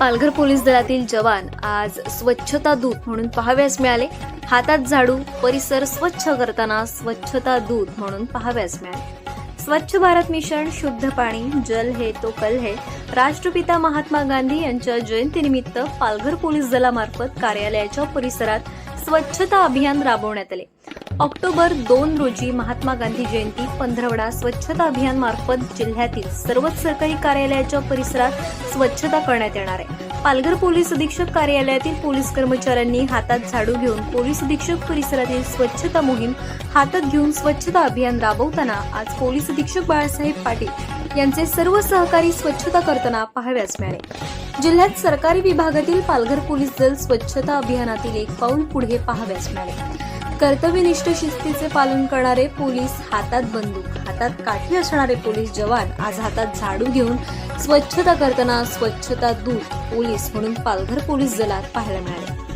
Palghar police दलातील जवान आज स्वच्छता दूत म्हणून पहाव्यास मिळाले. हातात झाडू परिसर स्वच्छ करताना स्वच्छता दूत म्हणून पहाव्यास मिळाले. स्वच्छ भारत मिशन शुद्ध पाणी जल हे तो कल है. राष्ट्रपिता महात्मा गांधी यांच्या जयंतीनिमित्त पालघर पोलीस दलामार्फत कार्यालयाच्या परिसरात स्वच्छता अभियान राबवण्यात आले. ऑक्टोबर दोन रोजी महात्मा गांधी जयंती पंधरवडा स्वच्छता अभियान मार्फत जिल्ह्यातील सर्वच सरकारी कार्यालयाच्या परिसरात स्वच्छता करण्यात येणार आहे. पालघर पोलीस अधीक्षक कार्यालयातील पोलीस कर्मचाऱ्यांनी हातात झाडू घेऊन पोलीस अधीक्षक परिसरातील स्वच्छता मोहीम हातात घेऊन स्वच्छता अभियान राबवताना आज पोलीस अधीक्षक बाळासाहेब पाटील यांचे सर्व सहकारी स्वच्छता करताना पाहाव्यास मिळाले. जिल्ह्यात सरकारी विभागातील पालघर पोलीस दल स्वच्छता अभियानातील एक पाऊल पुढे पाहाव्यास मिळाले. कर्तव्यनिष्ठ शिस्तीचे पालन करणारे पोलीस हातात बंदूक हातात काठी असणारे पोलीस जवान आज हातात झाडू घेऊन स्वच्छता करताना स्वच्छता दूत पोलीस म्हणून पालघर पोलीस दलात पाहायला मिळाले.